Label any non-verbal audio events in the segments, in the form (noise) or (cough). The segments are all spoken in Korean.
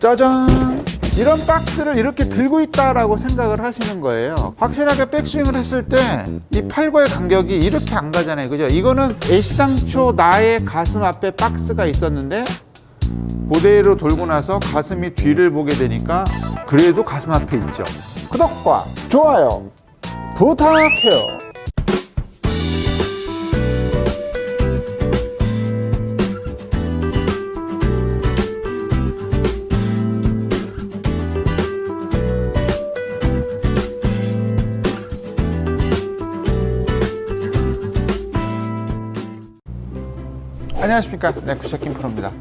짜잔! 이런 박스를 이렇게 들고 있다라고 생각을 하시는 거예요. 확실하게 백스윙을 했을 때 이 팔과의 간격이 이렇게 안 가잖아요. 그죠? 이거는 애시당초 나의 가슴 앞에 박스가 있었는데 그대로 돌고 나서 가슴이 뒤를 보게 되니까 그래도 가슴 앞에 있죠. 구독과 좋아요 부탁해요. 안녕하십니까. 네, 구샤킹 프로입니다.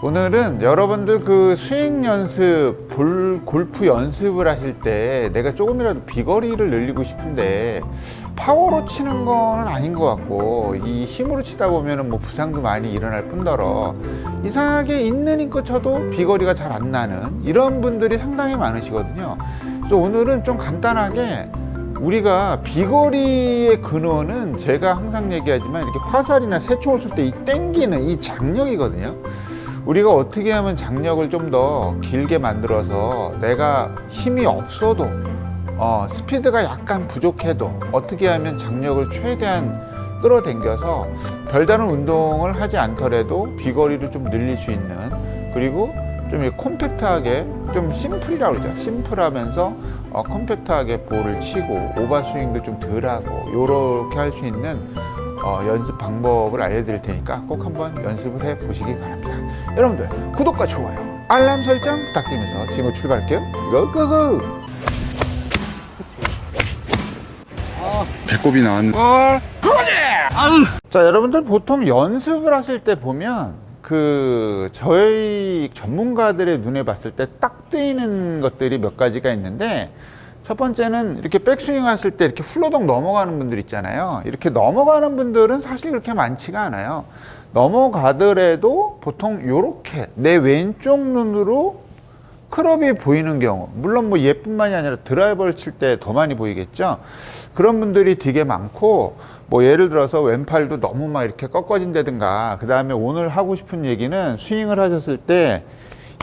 오늘은 여러분들 그 스윙 연습, 볼, 골프 연습을 하실 때 내가 조금이라도 비거리를 늘리고 싶은데 파워로 치는 거는 아닌 것 같고 이 힘으로 치다 보면은 뭐 부상도 많이 일어날 뿐더러 이상하게 있는 힘껏 쳐도 비거리가 잘 안 나는 이런 분들이 상당히 많으시거든요. 그래서 오늘은 좀 간단하게 우리가 비거리의 근원은 제가 항상 얘기하지만 이렇게 화살이나 새총을 쏠때이 땡기는 이 장력이거든요. 우리가 어떻게 하면 장력을 좀 더 길게 만들어서 내가 힘이 없어도 어, 스피드가 약간 부족해도 어떻게 하면 장력을 최대한 끌어당겨서 별다른 운동을 하지 않더라도 비거리를 좀 늘릴 수 있는 그리고 좀 콤팩트하게 좀 심플이라고 그러죠. 심플하면서 어, 컴팩트하게 볼을 치고 오버스윙도 좀 덜하고 요렇게 할 수 있는 어, 연습 방법을 알려드릴 테니까 꼭 한번 연습을 해 보시기 바랍니다. 여러분들 구독과 좋아요, 알람 설정 부탁드리면서 지금 출발할게요. 고고고! 배꼽이 나왔는 자, 여러분들 보통 연습을 하실 때 보면 그 저희 전문가들의 눈에 봤을 때 딱 뜨이는 것들이 몇 가지가 있는데 첫 번째는 이렇게 백스윙 하실 때 이렇게 훌러덩 넘어가는 분들 있잖아요. 이렇게 넘어가는 분들은 사실 그렇게 많지가 않아요. 넘어가더라도 보통 이렇게 내 왼쪽 눈으로 클럽이 보이는 경우 물론 뭐 얘뿐만이 아니라 드라이버를 칠 때 더 많이 보이겠죠 그런 분들이 되게 많고 뭐 예를 들어서 왼팔도 너무 막 이렇게 꺾어진다든가 그 다음에 오늘 하고 싶은 얘기는 스윙을 하셨을 때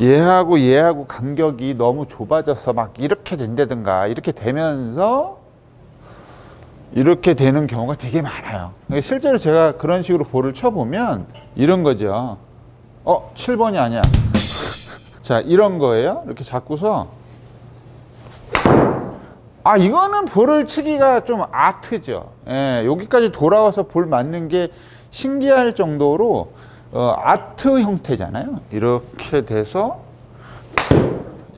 얘하고 얘하고 간격이 너무 좁아져서 막 이렇게 된다든가 이렇게 되면서 이렇게 되는 경우가 되게 많아요 그러니까 실제로 제가 그런 식으로 볼을 쳐보면 이런 거죠 어 7번이 아니야 (laughs) 자, 이런 거예요. 이렇게 잡고서. 아, 이거는 볼을 치기가 좀 아트죠. 예, 여기까지 돌아와서 볼 맞는 게 신기할 정도로 어, 아트 형태잖아요. 이렇게 돼서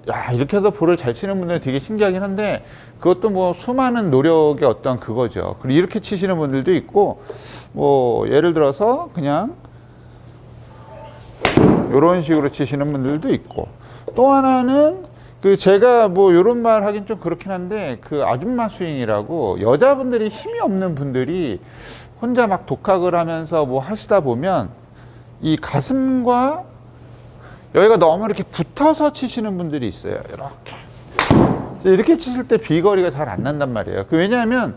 야, 이렇게 해서 볼을 잘 치는 분들은 되게 신기하긴 한데 그것도 뭐 수많은 노력의 어떤 그거죠. 그리고 이렇게 치시는 분들도 있고 뭐 예를 들어서 그냥 이런 식으로 치시는 분들도 있고 또 하나는 그 제가 뭐 이런 말 하긴 좀 그렇긴 한데 그 아줌마 스윙이라고 여자분들이 힘이 없는 분들이 혼자 막 독학을 하면서 뭐 하시다 보면 이 가슴과 여기가 너무 이렇게 붙어서 치시는 분들이 있어요 이렇게 이렇게 치실 때 비거리가 잘 안 난단 말이에요 그 왜냐하면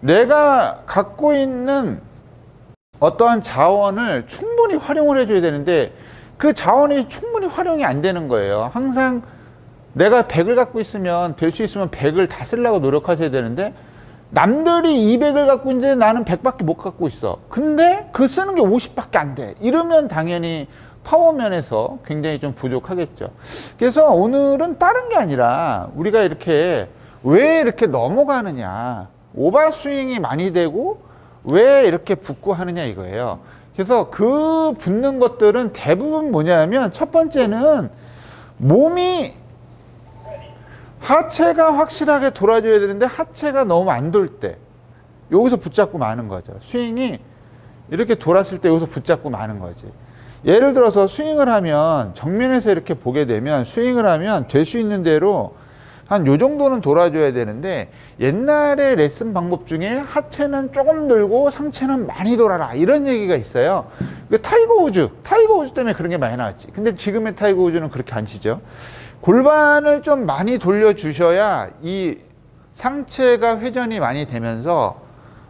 내가 갖고 있는 어떠한 자원을 충분히 활용을 해줘야 되는데 그 자원이 충분히 활용이 안 되는 거예요. 항상 내가 100을 갖고 있으면 될 수 있으면 100을 다 쓰려고 노력하셔야 되는데 남들이 200을 갖고 있는데 나는 100밖에 못 갖고 있어. 근데 그 쓰는 게 50밖에 안 돼. 이러면 당연히 파워 면에서 굉장히 좀 부족하겠죠. 그래서 오늘은 다른 게 아니라 우리가 이렇게 왜 이렇게 넘어가느냐. 오버스윙이 많이 되고 왜 이렇게 붙고 하느냐 이거예요. 그래서 그 붙는 것들은 대부분 뭐냐면 첫 번째는 몸이 하체가 확실하게 돌아줘야 되는데 하체가 너무 안 돌 때 여기서 붙잡고 마는 거죠. 스윙이 이렇게 돌았을 때 여기서 붙잡고 마는 거지. 예를 들어서 스윙을 하면 정면에서 이렇게 보게 되면 스윙을 하면 될 수 있는 대로 한 요 정도는 돌아줘야 되는데 옛날에 레슨 방법 중에 하체는 조금 돌고 상체는 많이 돌아라 이런 얘기가 있어요. 그 타이거 우즈, 타이거 우즈 때문에 그런 게 많이 나왔지. 근데 지금의 타이거 우즈는 그렇게 안 치죠. 골반을 좀 많이 돌려주셔야 이 상체가 회전이 많이 되면서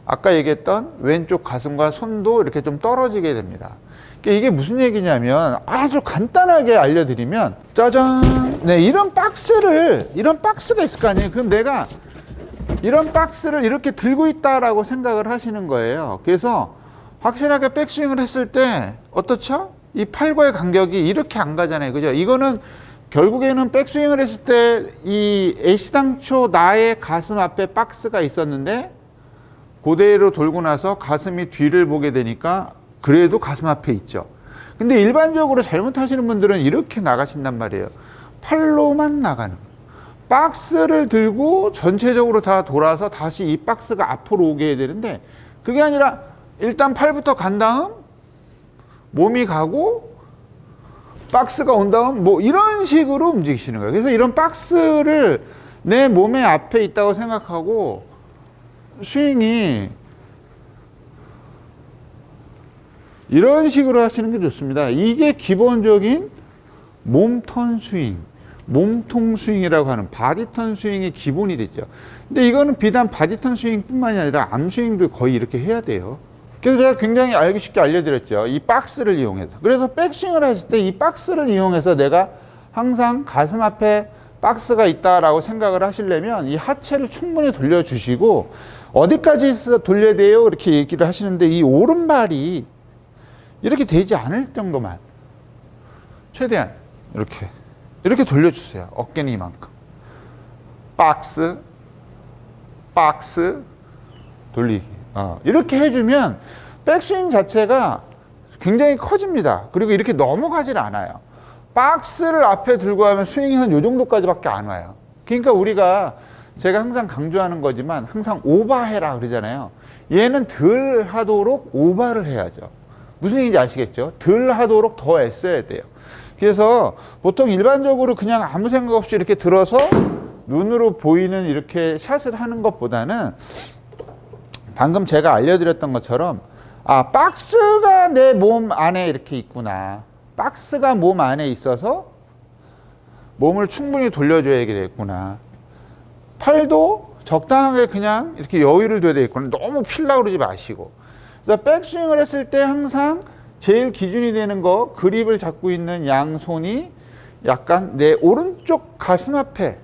아까 얘기했던 왼쪽 가슴과 손도 이렇게 좀 떨어지게 됩니다. 그러니까 이게 무슨 얘기냐면 아주 간단하게 알려드리면 짜잔 네 이런 박스를 이런 박스가 있을 거 아니에요 그럼 내가 이런 박스를 이렇게 들고 있다라고 생각을 하시는 거예요 그래서 확실하게 백스윙을 했을 때 어떻죠? 이 팔과의 간격이 이렇게 안 가잖아요 그죠? 이거는 결국에는 백스윙을 했을 때 이 애시당초 나의 가슴 앞에 박스가 있었는데 그대로 돌고 나서 가슴이 뒤를 보게 되니까 그래도 가슴 앞에 있죠. 근데 일반적으로 잘못하시는 분들은 이렇게 나가신단 말이에요. 팔로만 나가는. 박스를 들고 전체적으로 다 돌아서 다시 이 박스가 앞으로 오게 되는데 그게 아니라 일단 팔부터 간 다음 몸이 가고 박스가 온 다음 뭐 이런 식으로 움직이시는 거예요. 그래서 이런 박스를 내 몸의 앞에 있다고 생각하고 스윙이 이런 식으로 하시는 게 좋습니다. 이게 기본적인 몸턴 스윙, 몸통 스윙이라고 하는 바디턴 스윙의 기본이 되죠. 근데 이거는 비단 바디턴 스윙뿐만이 아니라 암 스윙도 거의 이렇게 해야 돼요. 그래서 제가 굉장히 알기 쉽게 알려드렸죠. 이 박스를 이용해서. 그래서 백스윙을 하실 때이 박스를 이용해서 내가 항상 가슴 앞에 박스가 있다라고 생각을 하시려면 이 하체를 충분히 돌려주시고 어디까지 돌려야 돼요? 이렇게 얘기를 하시는데 이 오른발이 이렇게 되지 않을 정도만 최대한 이렇게 이렇게 돌려주세요. 어깨는 이만큼. 박스, 박스, 돌리기. 어, 이렇게 해주면 백스윙 자체가 굉장히 커집니다. 그리고 이렇게 넘어가질 않아요. 박스를 앞에 들고 하면 스윙이 한 요 정도까지밖에 안 와요. 그러니까 우리가 제가 항상 강조하는 거지만 항상 오버해라 그러잖아요. 얘는 덜 하도록 오버를 해야죠. 무슨 얘기인지 아시겠죠? 덜 하도록 더 애써야 돼요. 그래서 보통 일반적으로 그냥 아무 생각 없이 이렇게 들어서 눈으로 보이는 이렇게 샷을 하는 것보다는 방금 제가 알려드렸던 것처럼 아 박스가 내 몸 안에 이렇게 있구나. 박스가 몸 안에 있어서 몸을 충분히 돌려줘야 되겠구나. 팔도 적당하게 그냥 이렇게 여유를 둬야 되겠구나. 너무 필라 그러지 마시고. 그래서 백스윙을 했을 때 항상 제일 기준이 되는 거 그립을 잡고 있는 양손이 약간 내 오른쪽 가슴 앞에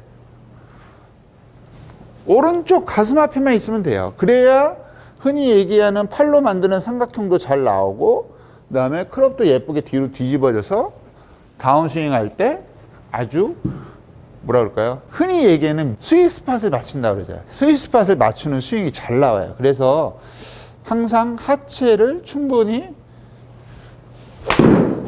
오른쪽 가슴 앞에만 있으면 돼요. 그래야 흔히 얘기하는 팔로 만드는 삼각형도 잘 나오고 그 다음에 크롭도 예쁘게 뒤로 뒤집어져서 다운스윙 할 때 아주 뭐라 그럴까요? 흔히 얘기하는 스윗 스팟을 맞춘다 그러죠. 스윗 스팟을 맞추는 스윙이 잘 나와요. 그래서 항상 하체를 충분히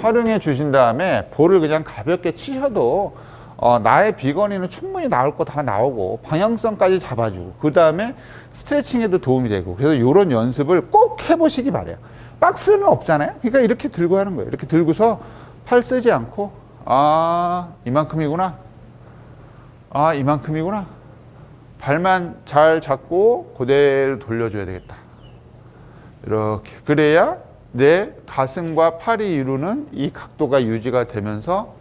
활용해 주신 다음에 볼을 그냥 가볍게 치셔도 어, 나의 비거리는 충분히 나올 거 다 나오고 방향성까지 잡아주고 그 다음에 스트레칭에도 도움이 되고 그래서 이런 연습을 꼭 해보시기 바래요. 박스는 없잖아요. 그러니까 이렇게 들고 하는 거예요. 이렇게 들고서 팔 쓰지 않고 아 이만큼이구나. 아 이만큼이구나. 발만 잘 잡고 그대로 돌려줘야 되겠다. 이렇게 그래야 내 가슴과 팔이 이루는 이 각도가 유지가 되면서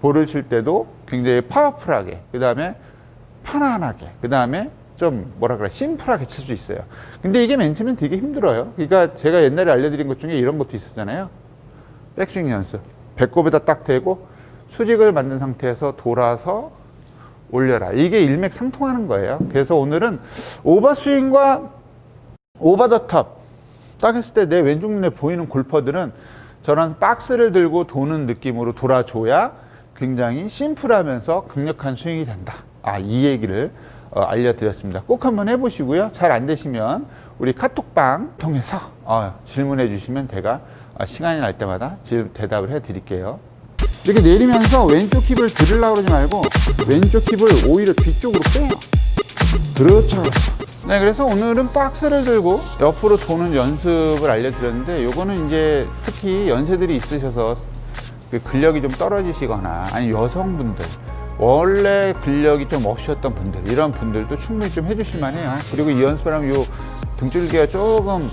볼을 칠 때도 굉장히 파워풀하게 그 다음에 편안하게 그 다음에 좀 뭐라 그래 심플하게 칠 수 있어요. 근데 이게 맨 처음엔 되게 힘들어요. 그러니까 제가 옛날에 알려드린 것 중에 이런 것도 있었잖아요. 백스윙 연습. 배꼽에다 딱 대고 수직을 만든 상태에서 돌아서 올려라. 이게 일맥상통하는 거예요. 그래서 오늘은 오버스윙과 오버 더 탑. 딱 했을 때 내 왼쪽 눈에 보이는 골퍼들은 저런 박스를 들고 도는 느낌으로 돌아줘야 굉장히 심플하면서 강력한 스윙이 된다. 아, 이 얘기를 어, 알려드렸습니다. 꼭 한번 해보시고요. 잘 안 되시면 우리 카톡방 통해서 어, 질문해 주시면 제가 어, 시간이 날 때마다 질, 대답을 해 드릴게요. 이렇게 내리면서 왼쪽 힙을 들으려고 그러지 말고 왼쪽 힙을 오히려 뒤쪽으로 빼요. 그렇죠. 네, 그래서 오늘은 박스를 들고 옆으로 도는 연습을 알려드렸는데 요거는 이제 특히 연세들이 있으셔서 그 근력이 좀 떨어지시거나 아니 여성분들 원래 근력이 좀 없으셨던 분들 이런 분들도 충분히 좀 해주실 만해요. 그리고 이 연습을 하면 요 등줄기가 조금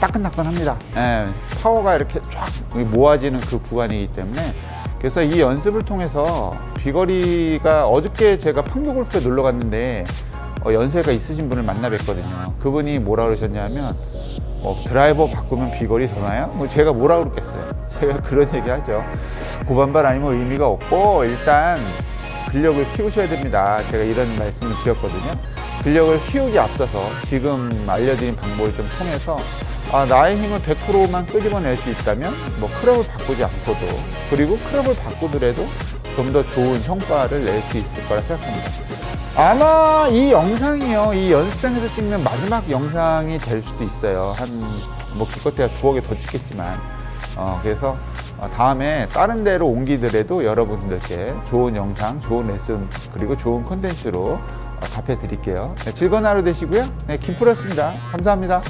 따끈따끈합니다. 예, 파워가 이렇게 쫙 모아지는 그 구간이기 때문에 그래서 이 연습을 통해서 비거리가 어저께 제가 판교 골프에 놀러 갔는데 어, 연세가 있으신 분을 만나 뵀거든요. 그분이 뭐라 그러셨냐면 뭐 드라이버 바꾸면 비거리 더 나요? 뭐 제가 뭐라 그랬겠어요. 제가 (laughs) 그런 얘기 하죠. 고반발 아니면 의미가 없고 일단 근력을 키우셔야 됩니다. 제가 이런 말씀을 드렸거든요. 근력을 키우기 앞서서 지금 알려드린 방법을 좀 통해서 아, 나의 힘을 100%만 끄집어낼 수 있다면 뭐 클럽을 바꾸지 않고도 그리고 클럽을 바꾸더라도 좀 더 좋은 성과를 낼 수 있을 거라 생각합니다. 아마 이 영상이요, 이 연습장에서 찍는 마지막 영상이 될 수도 있어요. 한, 뭐, 기껏해야 두어 개 더 찍겠지만. 어, 그래서 어, 다음에 다른 데로 옮기더라도 여러분들께 좋은 영상, 좋은 레슨, 그리고 좋은 콘텐츠로 어, 답해 드릴게요. 네, 즐거운 하루 되시고요. 네, 김프로였습니다. 감사합니다.